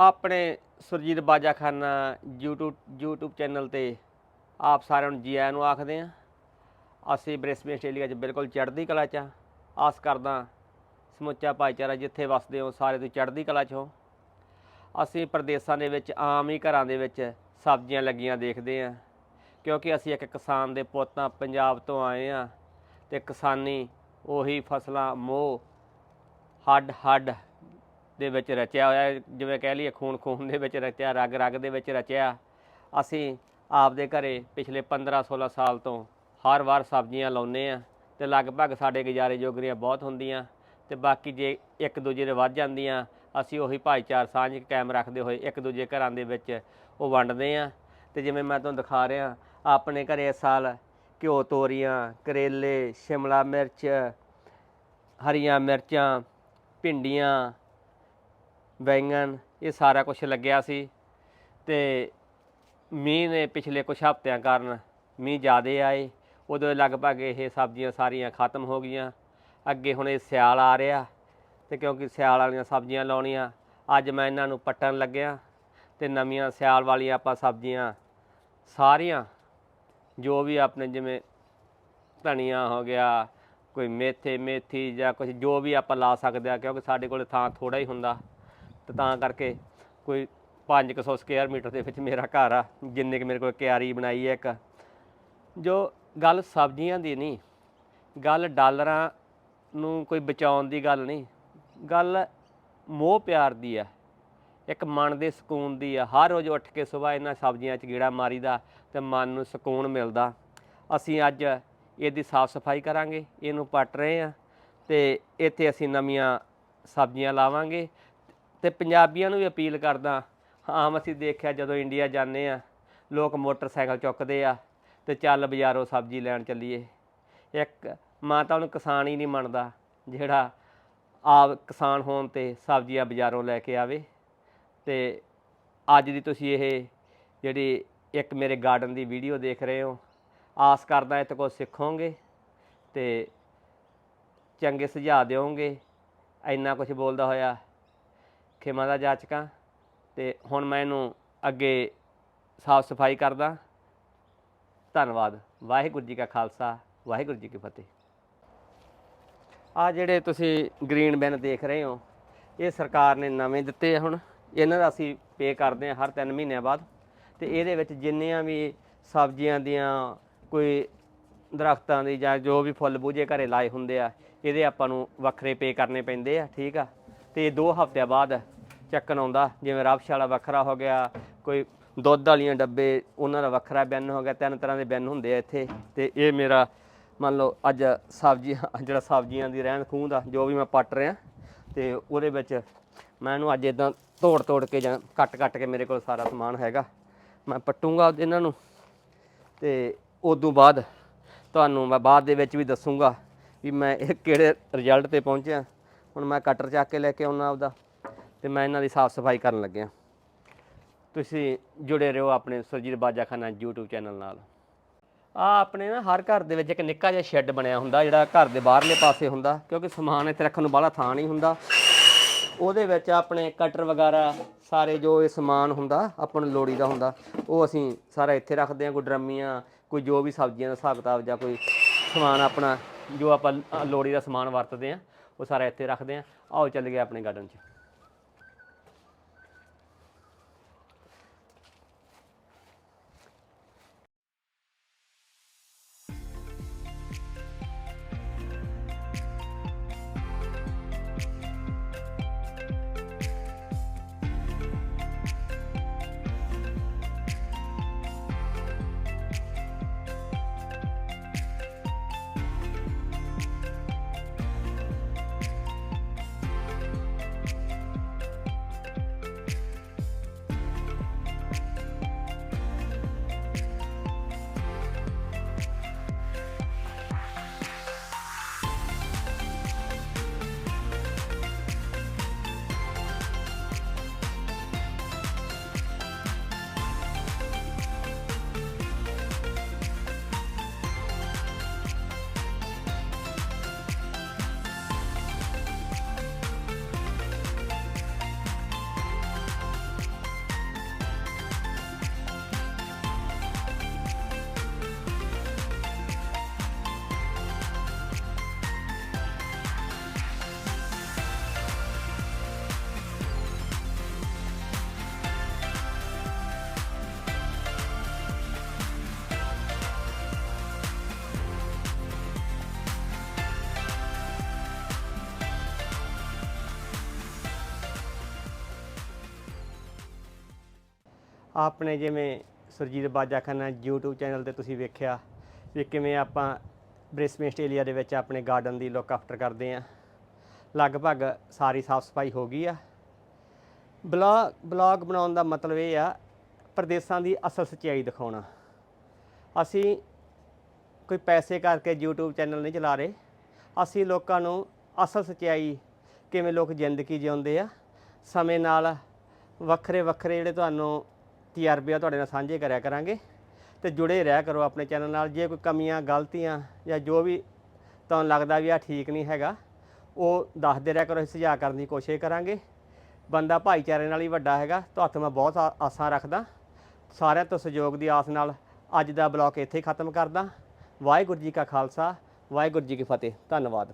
ਆਪਣੇ Surjit Bajakhana YouTube YouTube channel ਤੇ ਆਪ ਸਾਰਿਆਂ ਨੂੰ ਜੀ ਆਇਆਂ ਨੂੰ ਆਖਦੇ ਆ ਅਸੀਂ ਬ੍ਰਿਸਬੇਨ ਆਸਟ੍ਰੇਲੀਆ 'ਚ ਬਿਲਕੁਲ ਚੜ੍ਹਦੀ ਕਲਾ 'ਚ ਹਾਂ। ਆਸ ਕਰਦਾ ਸਮੁੱਚਾ ਭਾਈਚਾਰਾ ਜਿੱਥੇ ਵਸਦੇ ਹੋ, ਸਾਰੇ ਤੁਸੀਂ ਚੜ੍ਹਦੀ ਕਲਾ 'ਚ ਹੋ। ਅਸੀਂ ਪ੍ਰਦੇਸ਼ਾਂ ਦੇ ਵਿੱਚ, ਆਮ ਹੀ ਘਰਾਂ ਦੇ ਵਿੱਚ ਸਬਜ਼ੀਆਂ ਲੱਗੀਆਂ ਦੇਖਦੇ ਆ ਕਿਉਂਕਿ ਅਸੀਂ ਇੱਕ ਕਿਸਾਨ ਦੇ ਪੁੱਤਾਂ ਪੰਜਾਬ ਤੋਂ ਆਏ ਆ ਤੇ ਕਿਸਾਨੀ ਉਹੀ ਫਸਲਾਂ ਮੋਹ ਹੱਡ ਹੱਡ ਦੇ ਵਿੱਚ ਰਚਿਆ ਹੋਇਆ ਜਿਵੇਂ ਕਹਿ ਲਈਏ ਖੂਨ ਖੂਨ ਦੇ ਵਿੱਚ ਰਚਿਆ, ਰਗ ਰਗ ਦੇ ਵਿੱਚ ਰਚਿਆ। ਅਸੀਂ ਆਪਦੇ ਘਰੇ ਪਿਛਲੇ 15 16 ਸਾਲ ਤੋਂ ਹਰ ਵਾਰ ਸਬਜ਼ੀਆਂ ਲਾਉਨੇ ਆ ਤੇ ਲਗਭਗ ਸਾਡੇ ਗੁਜ਼ਾਰੇ ਜੋਗਰੀਆਂ ਬਹੁਤ ਹੁੰਦੀਆਂ ਤੇ ਬਾਕੀ ਜੇ ਇੱਕ ਦੂਜੇ ਦੇ ਵੱਧ ਜਾਂਦੀਆਂ, ਅਸੀਂ ਉਹੀ ਭਾਈਚਾਰ ਸਾਂਝ ਕਾਇਮ ਰੱਖਦੇ ਹੋਏ ਇੱਕ ਦੂਜੇ ਘਰਾਂ ਦੇ ਵਿੱਚ ਉਹ ਵੰਡਦੇ ਆ ਤੇ ਜਿਵੇਂ ਮੈਂ ਤੁਹਾਨੂੰ ਦਿਖਾ ਰਿਹਾ, ਆਪਣੇ ਘਰੇ ਇਸ ਸਾਲ ਘਿਓ ਤੋਰੀਆਂ, ਕਰੇਲੇ, ਸ਼ਿਮਲਾ ਮਿਰਚ, ਹਰੀਆਂ ਮਿਰਚਾਂ, ਭਿੰਡੀਆਂ ਬੈਂਗਣ ਇਹ ਸਾਰਾ ਕੁਝ ਲੱਗਿਆ ਸੀ ਤੇ ਮੀਂਹ ਨੇ ਪਿਛਲੇ ਕੁਝ ਹਫ਼ਤਿਆਂ ਕਾਰਨ ਮੀਂਹ ਜ਼ਿਆਦੇ ਆਏ। ਉਦੋਂ ਲਗਭਗ ਇਹ ਸਬਜ਼ੀਆਂ ਸਾਰੀਆਂ ਖਤਮ ਹੋ ਗਈਆਂ। ਅੱਗੇ ਹੁਣ ਇਹ ਸਿਆਲ ਆ ਰਿਹਾ ਤੇ ਕਿਉਂਕਿ ਸਿਆਲ ਵਾਲੀਆਂ ਸਬਜ਼ੀਆਂ ਲਾਉਣੀਆਂ, ਅੱਜ ਮੈਂ ਇਹਨਾਂ ਨੂੰ ਪੱਟਣ ਲੱਗਿਆ ਤੇ ਨਵੀਆਂ ਸਿਆਲ ਵਾਲੀਆਂ ਆਪਾਂ ਸਬਜ਼ੀਆਂ ਸਾਰੀਆਂ, ਜੋ ਵੀ ਆਪਣੇ ਜਿਵੇਂ ਧਨੀਆ ਹੋ ਗਿਆ, ਕੋਈ ਮੇਥੇ, ਮੇਥੀ ਜਾਂ ਕੁਝ ਜੋ ਵੀ ਆਪਾਂ ਲਾ ਸਕਦੇ ਆ, ਕਿਉਂਕਿ ਸਾਡੇ ਕੋਲ ਥਾਂ ਥੋੜਾ ਹੀ ਹੁੰਦਾ। ਤੇ ਤਾਂ ਕਰਕੇ ਕੋਈ 500 ਸਕੁਅਰ ਮੀਟਰ ਦੇ ਵਿੱਚ ਮੇਰਾ ਘਰ ਆ, ਜਿੰਨੇ ਕਿ ਮੇਰੇ ਕੋਲ ਕਿਆਰੀ ਬਣਾਈ ਹੈ ਇੱਕ। ਜੋ ਗੱਲ ਸਬਜ਼ੀਆਂ ਦੀ ਨਹੀਂ, ਗੱਲ ਡਾਲਰਾਂ ਨੂੰ ਕੋਈ ਬਚਾਉਣ ਦੀ ਗੱਲ ਨਹੀਂ, ਗੱਲ ਮੋਹ ਪਿਆਰ ਦੀ ਆ। ਇੱਕ ਮਨ ਦੇ ਸਕੂਨ ਦੀ ਆ। ਹਰ ਰੋਜ਼ ਉੱਠ ਕੇ ਸਵੇਰ ਇਹਨਾਂ ਸਬਜ਼ੀਆਂ 'ਚ ਗੇੜਾ ਮਾਰੀਦਾ ਤੇ ਮਨ ਨੂੰ ਸਕੂਨ ਮਿਲਦਾ। ਅਸੀਂ ਅੱਜ ਇਹਦੀ ਸਾਫ਼ ਸਫ਼ਾਈ ਕਰਾਂਗੇ, ਇਹਨੂੰ ਪੱਟ ਰਹੇ ਆ ਤੇ ਇੱਥੇ ਅਸੀਂ ਨਵੀਆਂ ਸਬਜ਼ੀਆਂ ਲਾਵਾਂਗੇ ਤੇ ਪੰਜਾਬੀਆਂ ਨੂੰ ਵੀ ਅਪੀਲ ਕਰਦਾ, ਆਮ ਅਸੀਂ ਦੇਖਿਆ ਜਦੋਂ ਇੰਡੀਆ ਜਾਂਦੇ ਆ ਲੋਕ ਮੋਟਰਸਾਈਕਲ ਚੁੱਕਦੇ ਆ ਤੇ ਚੱਲ ਬਾਜ਼ਾਰੋਂ ਸਬਜ਼ੀ ਲੈਣ ਚੱਲੀਏ। ਇੱਕ ਮਾਂ ਤਾਂ ਉਹਨੂੰ ਕਿਸਾਨ ਹੀ ਨਹੀਂ ਮੰਨਦਾ, ਜਿਹੜਾ ਆਪ ਕਿਸਾਨ ਹੋਣ ਤੇ ਸਬਜ਼ੀਆਂ ਬਾਜ਼ਾਰੋਂ ਲੈ ਕੇ ਆਵੇ। ਤੇ ਅੱਜ ਦੀ ਤੁਸੀਂ ਇਹ ਜਿਹੜੀ ਇੱਕ ਮੇਰੇ ਗਾਰਡਨ ਦੀ ਵੀਡੀਓ ਦੇਖ ਰਹੇ ਹੋ, ਆਸ ਕਰਦਾ ਇਹ ਤੋਂ ਕੁਝ ਸਿੱਖੋਗੇ ਤੇ ਚੰਗੇ ਸੁਝਾਅ ਦਿਓਗੇ। ਇੰਨਾ ਕੁਝ ਬੋਲਦਾ ਹੋਇਆ ਖਿਮਾ ਦਾ ਜਾਚਕਾਂ ਤੇ ਹੁਣ ਮੈਂ ਇਹਨੂੰ ਅੱਗੇ ਸਾਫ਼ ਸਫ਼ਾਈ ਕਰਦਾ। ਧੰਨਵਾਦ। ਵਾਹਿਗੁਰੂ ਜੀ ਕਾ ਖਾਲਸਾ, ਵਾਹਿਗੁਰੂ ਜੀ ਕੀ ਫਤਿਹ। ਆ ਜਿਹੜੇ ਤੁਸੀਂ ਗ੍ਰੀਨ ਬਿਨ ਦੇਖ ਰਹੇ ਹੋ, ਇਹ ਸਰਕਾਰ ਨੇ ਨਵੇਂ ਦਿੱਤੇ ਆ ਹੁਣ। ਇਹਨਾਂ ਦਾ ਅਸੀਂ ਪੇ ਕਰਦੇ ਹਾਂ ਹਰ 3 ਮਹੀਨਿਆਂ ਬਾਅਦ। ਤੇ ਇਹਦੇ ਵਿੱਚ ਜਿੰਨੀਆਂ ਵੀ ਸਬਜ਼ੀਆਂ ਦੀਆਂ ਕੋਈ ਦਰਖਤਾਂ ਦੀ ਜਾਂ ਜੋ ਵੀ ਫੁੱਲ ਬੂਝੇ ਘਰੇ ਲਾਏ ਹੁੰਦੇ ਆ, ਇਹਦੇ ਆਪਾਂ ਨੂੰ ਵੱਖਰੇ ਪੇ ਕਰਨੇ ਪੈਂਦੇ ਆ, ਠੀਕ ਆ? ਤੇ ਇਹ ਦੋ ਹਫ਼ਤਿਆਂ ਬਾਅਦ ਚੱਕਣ ਆਉਂਦਾ। ਜਿਵੇਂ ਰਬਸ਼ ਵਾਲਾ ਵੱਖਰਾ ਹੋ ਗਿਆ, ਕੋਈ ਦੁੱਧ ਵਾਲੀਆਂ ਡੱਬੇ, ਉਹਨਾਂ ਦਾ ਵੱਖਰਾ ਬਿਨ ਹੋ ਗਿਆ, ਤਿੰਨ ਤਰ੍ਹਾਂ ਦੇ ਬਿਨ ਹੁੰਦੇ ਆ ਇੱਥੇ। ਤੇ ਇਹ ਮੇਰਾ, ਮੰਨ ਲਓ ਅੱਜ ਸਬਜ਼ੀ ਜਿਹੜਾ ਸਬਜ਼ੀਆਂ ਦੀ ਰਹਿਣ ਖੂਹ ਦਾ, ਜੋ ਵੀ ਮੈਂ ਪੱਟ ਰਿਹਾ, ਤੇ ਉਹਦੇ ਵਿੱਚ ਮੈਂ ਇਹਨੂੰ ਅੱਜ ਇਦਾਂ ਤੋੜ ਤੋੜ ਕੇ ਜਾਂ ਕੱਟ ਕੱਟ ਕੇ ਮੇਰੇ ਕੋਲ ਸਾਰਾ ਸਮਾਨ ਹੈਗਾ। ਮੈਂ ਪੱਟੂੰਗਾ ਇਹਨਾਂ ਨੂੰ। ਤੇ ਉਦੋਂ ਬਾਅਦ ਤੁਹਾਨੂੰ ਮੈਂ ਬਾਅਦ ਦੇ ਵਿੱਚ ਵੀ ਦੱਸੂੰਗਾ ਵੀ ਮੈਂ ਇਹ ਕਿਹੜੇ ਰਿਜ਼ਲਟ ਤੇ ਪਹੁੰਚਿਆ। ਹੁਣ ਮੈਂ ਕਟਰ ਚੱਕ ਕੇ ਲੈ ਕੇ ਆਉਣਾ ਆਪਦਾ ਤੇ ਮੈਂ ਇਹਨਾਂ ਦੀ ਸਾਫ਼ ਸਫ਼ਾਈ ਕਰਨ ਲੱਗਿਆ। ਤੁਸੀਂ ਜੁੜੇ ਰਹੋ ਆਪਣੇ ਸੁਰਜੀਤ ਬਾਜਾਖਾਨਾ YouTube ਚੈਨਲ ਨਾਲ। ਆ ਆਪਣੇ ਨਾ ਹਰ ਘਰ ਦੇ ਵਿੱਚ ਇੱਕ ਨਿੱਕਾ ਜਿਹਾ ਸ਼ੈੱਡ ਬਣਿਆ ਹੁੰਦਾ ਜਿਹੜਾ ਘਰ ਦੇ ਬਾਹਰਲੇ ਪਾਸੇ ਹੁੰਦਾ ਕਿਉਂਕਿ ਸਮਾਨ ਇੱਥੇ ਰੱਖਣ ਨੂੰ ਬਾਹਲਾ ਥਾਂ ਨਹੀਂ ਹੁੰਦਾ। ਉਹਦੇ ਵਿੱਚ ਆਪਣੇ ਕਟਰ ਵਗੈਰਾ ਸਾਰੇ ਜੋ ਇਹ ਸਮਾਨ ਹੁੰਦਾ ਆਪਾਂ ਨੂੰ ਲੋੜੀ ਦਾ ਹੁੰਦਾ ਉਹ ਅਸੀਂ ਸਾਰਾ ਇੱਥੇ ਰੱਖਦੇ ਹਾਂ ਕੋਈ ਡਰਮੀਆਂ ਕੋਈ ਜੋ ਵੀ ਸਬਜ਼ੀਆਂ ਦਾ ਹਿਸਾਬ ਕਿਤਾਬ ਜਾਂ ਕੋਈ ਸਮਾਨ ਆਪਣਾ ਜੋ ਆਪਾਂ ਅ, ਲੋੜੀ ਦਾ ਸਮਾਨ ਵਰਤਦੇ ਆ ਉਹ ਸਾਰਾ ਇੱਥੇ ਰੱਖਦੇ ਆ ਆਓ ਚੱਲ ਗਿਆ ਆਪਣੇ ਗਾਰਡਨ 'ਚ। ਆਪਣੇ ਜਿਵੇਂ ਸੁਰਜੀਤ ਬਾਜਾ ਖਾਨਾ YouTube ਚੈਨਲ ਤੇ ਤੁਸੀਂ ਵੇਖਿਆ ਵੀ ਕਿਵੇਂ ਆਪਾਂ ਬ੍ਰਿਸਬੇਨ ਆਸਟ੍ਰੇਲੀਆ ਦੇ ਵਿੱਚ ਆਪਣੇ ਗਾਰਡਨ ਦੀ ਲੁੱਕ ਆਫਟਰ ਕਰਦੇ ਆ ਲਗਭਗ ਸਾਰੀ ਸਾਫ਼ ਸਫ਼ਾਈ ਹੋ ਗਈ ਆ। ਬਲੌਗ ਬਲੌਗ ਬਣਾਉਣ ਦਾ ਮਤਲਬ ਇਹ ਆ, ਪ੍ਰਦੇਸ਼ਾਂ ਦੀ ਅਸਲ ਸੱਚਾਈ ਦਿਖਾਉਣਾ। ਅਸੀਂ ਕੋਈ ਪੈਸੇ ਕਰਕੇ YouTube ਚੈਨਲ ਨਹੀਂ ਚਲਾ ਰਹੇ। ਅਸੀਂ ਲੋਕਾਂ ਨੂੰ ਅਸਲ ਸੱਚਾਈ ਕਿਵੇਂ ਲੋਕ ਜ਼ਿੰਦਗੀ ਜਿਉਂਦੇ ਆ, ਸਮੇਂ ਨਾਲ ਵੱਖਰੇ ਵੱਖਰੇ ਜਿਹੜੇ ਤੁਹਾਨੂੰ ਤਜਰਬੇ ਤੁਹਾਡੇ ਨਾਲ ਸਾਂਝੇ ਕਰਿਆ ਕਰਾਂਗੇ ਤੇ ਜੁੜੇ ਰਹਿ ਕਰੋ ਆਪਣੇ ਚੈਨਲ ਨਾਲ। ਜੇ ਕੋਈ ਕਮੀਆਂ, ਗਲਤੀਆਂ ਜਾਂ ਜੋ ਵੀ ਤੁਹਾਨੂੰ ਲੱਗਦਾ ਵੀ ਆ ਠੀਕ ਨਹੀਂ ਹੈਗਾ, ਉਹ ਦੱਸਦੇ ਰਹਿ ਕਰੋ, ਅਸੀਂ ਸੁਝਾਅ ਕਰਨ ਦੀ ਕੋਸ਼ਿਸ਼ ਕਰਾਂਗੇ। ਬੰਦਾ ਭਾਈਚਾਰੇ ਨਾਲ ਹੀ ਵੱਡਾ ਹੈਗਾ ਤੁਹਾਨੂੰ ਮੈਂ ਬਹੁਤ ਆਸਾਂ ਰੱਖਦਾ। ਸਾਰਿਆਂ ਤੋਂ ਸਹਿਯੋਗ ਦੀ ਆਸ ਨਾਲ ਅੱਜ ਦਾ ਬਲੌਗ ਇੱਥੇ ਹੀ ਖਤਮ ਕਰਦਾ। ਵਾਹਿਗੁਰੂ ਜੀ ਕਾ ਖਾਲਸਾ, ਵਾਹਿਗੁਰੂ ਜੀ ਕੀ ਫਤਿਹ। ਧੰਨਵਾਦ।